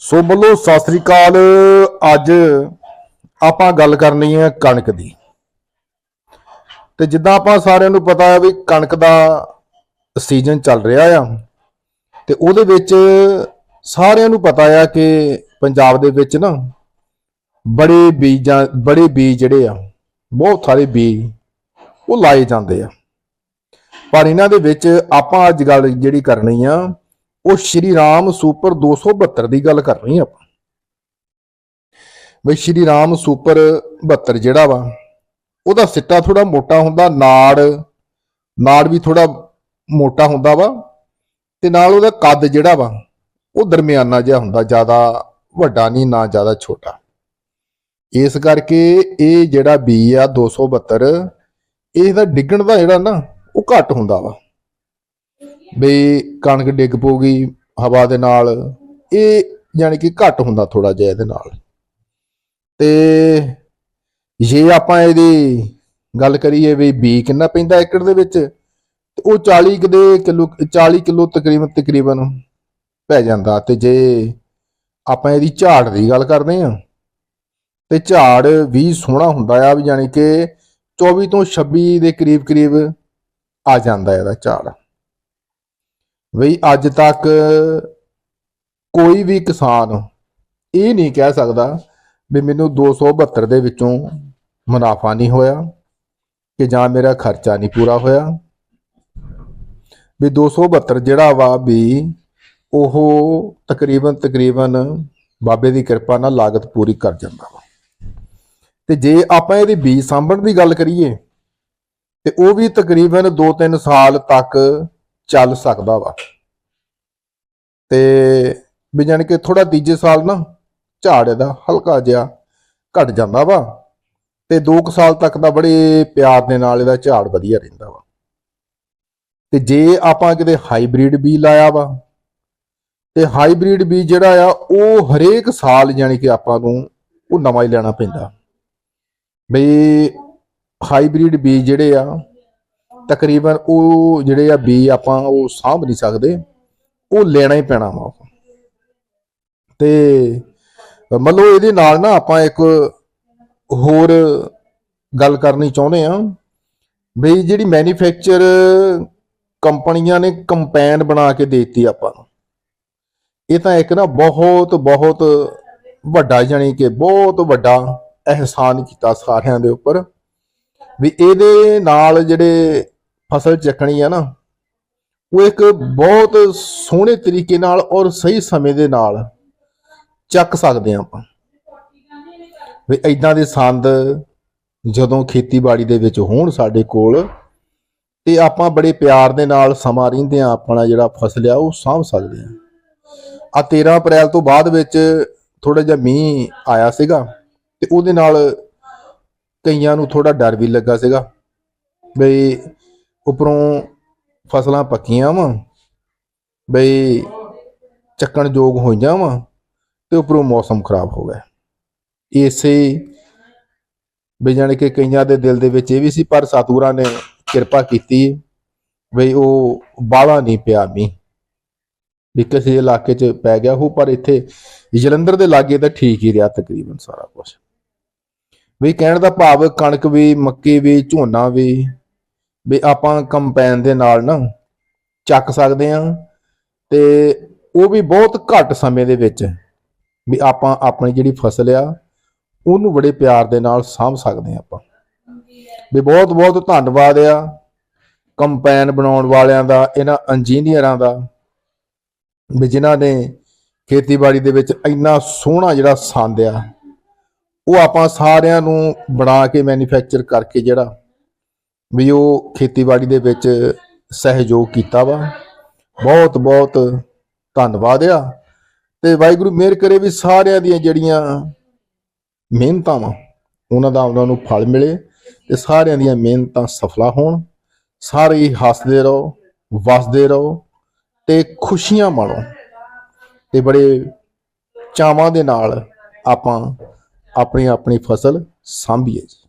ਸੋ ਬੱਲੋ, ਸਤਿ ਸ੍ਰੀ ਅਕਾਲ। ਅੱਜ ਆਪਾਂ ਗੱਲ ਕਰਨੀ ਹੈ ਕਣਕ ਦੀ। ਤੇ ਜਿੱਦਾਂ ਆਪਾਂ ਸਾਰਿਆਂ ਨੂੰ ਪਤਾ ਹੈ ਵੀ ਕਣਕ ਦਾ ਸੀਜ਼ਨ ਚੱਲ ਰਿਹਾ ਆ, ਤੇ ਉਹਦੇ ਵਿੱਚ ਸਾਰਿਆਂ ਨੂੰ ਪਤਾ ਆ ਕਿ ਪੰਜਾਬ ਦੇ ਵਿੱਚ ਨਾ ਬੜੇ ਬੀਜਾਂ, ਬੜੇ ਬੀਜ ਜਿਹੜੇ ਆ, ਬਹੁਤ ਸਾਰੇ ਬੀਜ ਉਹ ਲਾਏ ਜਾਂਦੇ ਆ। ਪਰ ਇਹਨਾਂ ਦੇ ਵਿੱਚ ਆਪਾਂ ਅੱਜ ਗੱਲ ਜਿਹੜੀ ਕਰਨੀ ਆ ਉਹ ਸ਼੍ਰੀ ਰਾਮ ਸੁਪਰ 272 ਦੀ ਗੱਲ ਕਰਨੀ ਆ ਆਪਾਂ। ਬਈ ਸ਼੍ਰੀ ਰਾਮ ਸੁਪਰ 72 ਜਿਹੜਾ ਵਾ, ਉਹਦਾ ਸਿੱਟਾ ਥੋੜਾ ਮੋਟਾ ਹੁੰਦਾ, ਨਾੜ ਨਾੜ ਵੀ ਥੋੜਾ ਮੋਟਾ ਹੁੰਦਾ ਵਾ, ਤੇ ਨਾਲ ਉਹਦਾ ਕੱਦ ਜਿਹੜਾ ਵਾ, ਉਹ ਦਰਮਿਆਨਾ ਜਿਹਾ ਹੁੰਦਾ, ਜ਼ਿਆਦਾ ਵੱਡਾ ਨਹੀਂ, ਨਾ ਜ਼ਿਆਦਾ ਛੋਟਾ। ਇਸ ਕਰਕੇ ਇਹ ਜਿਹੜਾ ਬੀ ਆ 272 ਇਹਦਾ ਡਿੱਗਣ ਦਾ ਜਿਹੜਾ ਨਾ, ਉਹ ਘੱਟ ਹੁੰਦਾ ਵਾ। ਬਈ ਕਣਕ ਡਿੱਗ ਪਊਗੀ, ਹਵਾ ਦੇ ਨਾਲ। ਇਹ ਯਾਨੀ ਕਿ ਘੱਟ ਹੁੰਦਾ ਥੋੜਾ ਜਿਹਾ ਇਹਦੇ ਨਾਲ। ਤੇ ਜੇ ਆਪਾਂ ਇਹਦੀ ਗੱਲ ਕਰੀਏ ਵੀ ਬੀ ਕਿੰਨਾ ਪੈਂਦਾ ਏਕੜ ਦੇ ਵਿੱਚ, ਤੇ ਉਹ 40 ਕੁ ਦੇ ਕਿਲੋ 40 ਕਿਲੋ ਤਕਰੀਬਨ ਤਕਰੀਬਨ ਪੈ ਜਾਂਦਾ। ਤੇ ਜੇ ਆਪਾਂ ਇਹਦੀ ਝਾੜ ਦੀ ਗੱਲ ਕਰਦੇ ਆ ਤੇ ਝਾੜ ਵੀ ਸੋਹਣਾ ਹੁੰਦਾ ਆ ਵੀ ਯਾਨੀ ਕਿ 24 ਤੋਂ 26 ਦੇ ਕਰੀਬ ਕਰੀਬ ਆ ਜਾਂਦਾ ਇਹਦਾ ਝਾੜ। ਬਈ ਅੱਜ ਤੱਕ ਕੋਈ ਵੀ ਕਿਸਾਨ ਇਹ ਨਹੀਂ ਕਹਿ ਸਕਦਾ ਵੀ ਮੈਨੂੰ 272 ਦੇ ਵਿੱਚੋਂ ਮੁਨਾਫਾ ਨਹੀਂ ਹੋਇਆ ਕਿ ਜਾਂ ਮੇਰਾ ਖਰਚਾ ਨਹੀਂ ਪੂਰਾ ਹੋਇਆ। ਵੀ 272 ਜਿਹੜਾ ਵਾ ਵੀ ਉਹ ਤਕਰੀਬਨ ਤਕਰੀਬਨ ਬਾਬੇ ਦੀ ਕਿਰਪਾ ਨਾਲ ਲਾਗਤ ਪੂਰੀ ਕਰ ਜਾਂਦਾ ਵਾ। ਤੇ ਜੇ ਆਪਾਂ ਇਹਦੀ ਬੀਜ ਸਾਂਭਣ ਦੀ ਗੱਲ ਕਰੀਏ ਤੇ ਉਹ ਵੀ ਤਕਰੀਬਨ 2-3 ਸਾਲ ਤੱਕ ਚੱਲ ਸਕਦਾ ਵਾ। ਤੇ ਵੀ ਜਾਣੀ ਕਿ ਥੋੜਾ ਤੀਜੇ ਸਾਲ ਨਾ ਝਾੜ ਇਹਦਾ ਹਲਕਾ ਜਿਹਾ ਘਟ ਜਾਂਦਾ ਵਾ ਤੇ 2 ਸਾਲ ਤੱਕ ਦਾ ਬੜੇ ਪਿਆਰ ਦੇ ਨਾਲ ਇਹਦਾ ਝਾੜ ਵਧੀਆ ਰਹਿੰਦਾ ਵਾ। ਤੇ ਜੇ ਆਪਾਂ ਕਿਤੇ ਹਾਈਬ੍ਰਿਡ ਬੀ ਲਾਇਆ ਵਾ ਤੇ ਹਾਈਬ੍ਰਿਡ ਬੀ ਜਿਹੜਾ ਆ ਉਹ ਹਰੇਕ ਸਾਲ ਯਾਨੀ ਕਿ ਆਪਾਂ ਨੂੰ ਉਹ ਨਵਾਂ ਹੀ ਲੈਣਾ ਪੈਂਦਾ। ਬਈ ਹਾਈਬ੍ਰਿਡ ਬੀ ਜਿਹੜੇ ਆ ਤਕਰੀਬਨ ਉਹ ਜਿਹੜੇ ਆ ਬੀ ਆਪਾਂ ਉਹ ਸਾਂਭ ਨਹੀਂ ਸਕਦੇ, ਉਹ ਲੈਣਾ ਹੀ ਪੈਣਾ ਵਾ। ਤੇ ਮਤਲਬ ਇਹਦੇ ਨਾਲ ਨਾ ਆਪਾਂ ਇੱਕ ਹੋਰ ਗੱਲ ਕਰਨੀ ਚਾਹੁੰਦੇ ਆ ਬਈ ਜਿਹੜੀ ਮੈਨੂਫੈਕਚਰ ਕੰਪਨੀਆਂ ਨੇ ਕੰਪੈਨ ਬਣਾ ਕੇ ਦੇਤੀ ਆਪਾਂ ਨੂੰ। ਇਹ ਤਾਂ ਇੱਕ ਨਾ ਬਹੁਤ ਬਹੁਤ ਵੱਡਾ ਜਾਨੀ ਕਿ ਬਹੁਤ ਵੱਡਾ ਅਹਿਸਾਨ ਕੀਤਾ ਸਾਰਿਆਂ ਦੇ ਉੱਪਰ ਵੀ ਇਹਦੇ ਨਾਲ ਜਿਹੜੇ ਫਸਲ ਚੱਕਣੀ ਆ ਨਾ, ਉਹ ਇੱਕ ਬਹੁਤ ਸੋਹਣੇ ਤਰੀਕੇ ਨਾਲ ਔਰ ਸਹੀ ਸਮੇਂ ਦੇ ਨਾਲ ਚੱਕ ਸਕਦੇ ਆ ਆਪਾਂ। ਵੀ ਐਦਾਂ ਦੇ ਸੰਦ ਜਦੋਂ ਖੇਤੀਬਾੜੀ ਦੇ ਵਿੱਚ ਹੋਣ ਸਾਡੇ ਕੋਲ, ਤੇ ਆਪਾਂ ਬੜੇ ਪਿਆਰ ਦੇ ਨਾਲ ਸਮਾਂ ਰਹਿੰਦੇ ਆ ਆਪਣਾ ਜਿਹੜਾ ਫਸਲ ਆ ਉਹ ਸਾਂਭ ਸਕਦੇ ਆ ਆ 13 ਅਪ੍ਰੈਲ ਤੋਂ ਬਾਅਦ ਵਿੱਚ ਥੋੜਾ ਜਿਹਾ ਮੀਂਹ ਆਇਆ ਸੀਗਾ, ਤੇ ਉਹਦੇ ਨਾਲ ਕਈਆਂ ਨੂੰ ਥੋੜਾ ਡਰ ਵੀ ਲੱਗਾ ਸੀਗਾ ਬਈ ਉਪਰੋਂ ਫਸਲਾਂ ਪੱਕੀਆਂ ਵਾ, ਬਈ ਚੱਕਣ ਯੋਗ ਹੋਈਆਂ ਵਾ ਤੇ ਉੱਪਰੋਂ ਮੌਸਮ ਖਰਾਬ ਹੋ ਗਿਆ। ਇਸੇ ਬਈ ਜਾਣੀ ਕਿ ਕਈਆਂ ਦੇ ਦਿਲ ਦੇ ਵਿੱਚ ਇਹ ਵੀ ਸੀ, ਪਰ ਸਤਿਗੁਰਾਂ ਨੇ ਕਿਰਪਾ ਕੀਤੀ ਬਈ ਉਹ ਬਾਲਾ ਨਹੀਂ ਪਿਆ ਮੀਂਹ। ਵੀ ਕਿਸੇ ਇਲਾਕੇ 'ਚ ਪੈ ਗਿਆ ਉਹ ਪਰ ਇੱਥੇ ਜਲੰਧਰ ਦੇ ਲਾਗੇ ਤਾਂ ਠੀਕ ਹੀ ਰਿਹਾ ਤਕਰੀਬਨ ਸਾਰਾ ਕੁਝ ਵੀ ਕਹਿਣ ਦਾ ਭਾਵ ਕਣਕ ਵੀ, ਮੱਕੀ ਵੀ, ਝੋਨਾ ਵੀ ਵੀ ਆਪਾਂ ਕੰਪੈਨ ਦੇ ਨਾਲ ਨਾ ਚੱਕ ਸਕਦੇ ਆ ਤੇ ਉਹ ਵੀ ਬਹੁਤ ਘੱਟ ਸਮੇਂ ਦੇ ਵਿੱਚ ਵੀ ਆਪਾਂ ਆਪਣੀ ਜਿਹੜੀ ਫਸਲ ਆ, ਉਹਨੂੰ ਬੜੇ ਪਿਆਰ ਦੇ ਨਾਲ ਸਾਂਭ ਸਕਦੇ ਆ ਆਪਾਂ। ਵੀ ਬਹੁਤ ਬਹੁਤ ਧੰਨਵਾਦ ਆ ਕੰਪੈਨ ਬਣਾਉਣ ਵਾਲਿਆਂ ਦਾ, ਇਹਨਾਂ ਇੰਜੀਨੀਅਰਾਂ ਦਾ, ਵੀ ਜਿਨ੍ਹਾਂ ਨੇ ਖੇਤੀਬਾੜੀ ਦੇ ਵਿੱਚ ਇੰਨਾ ਸੋਹਣਾ ਜਿਹੜਾ ਸੰਦ ਆ, ਉਹ ਆਪਾਂ ਸਾਰਿਆਂ ਨੂੰ ਬਣਾ ਕੇ ਮੈਨੂਫੈਕਚਰ ਕਰਕੇ ਜਿਹੜਾ ਵੀ ਉਹ ਖੇਤੀਬਾੜੀ ਦੇ ਵਿੱਚ ਸਹਿਯੋਗ ਕੀਤਾ ਵਾ। ਬਹੁਤ ਬਹੁਤ ਧੰਨਵਾਦ ਆ। ਤੇ ਵਾਹਿਗੁਰੂ ਮਿਹਰ ਕਰੇ ਵੀ ਸਾਰਿਆਂ ਦੀਆਂ ਜਿਹੜੀਆਂ ਮਿਹਨਤਾਂ ਵਾ, ਉਹਨਾਂ ਦਾ ਉਹਨਾਂ ਨੂੰ ਫਲ ਮਿਲੇ ਤੇ ਸਾਰਿਆਂ ਦੀਆਂ ਮਿਹਨਤਾਂ ਸਫਲਾ ਹੋਣ। ਸਾਰੇ ਹੀ ਹੱਸਦੇ ਰਹੋ, ਵਸਦੇ ਰਹੋ ਤੇ ਖੁਸ਼ੀਆਂ ਮਾਣੋ। ਤੇ ਬੜੇ ਚਾਵਾਂ ਦੇ ਨਾਲ ਆਪਾਂ ਆਪਣੀ ਆਪਣੀ ਫਸਲ ਸਾਂਭੀਏ ਜੀ।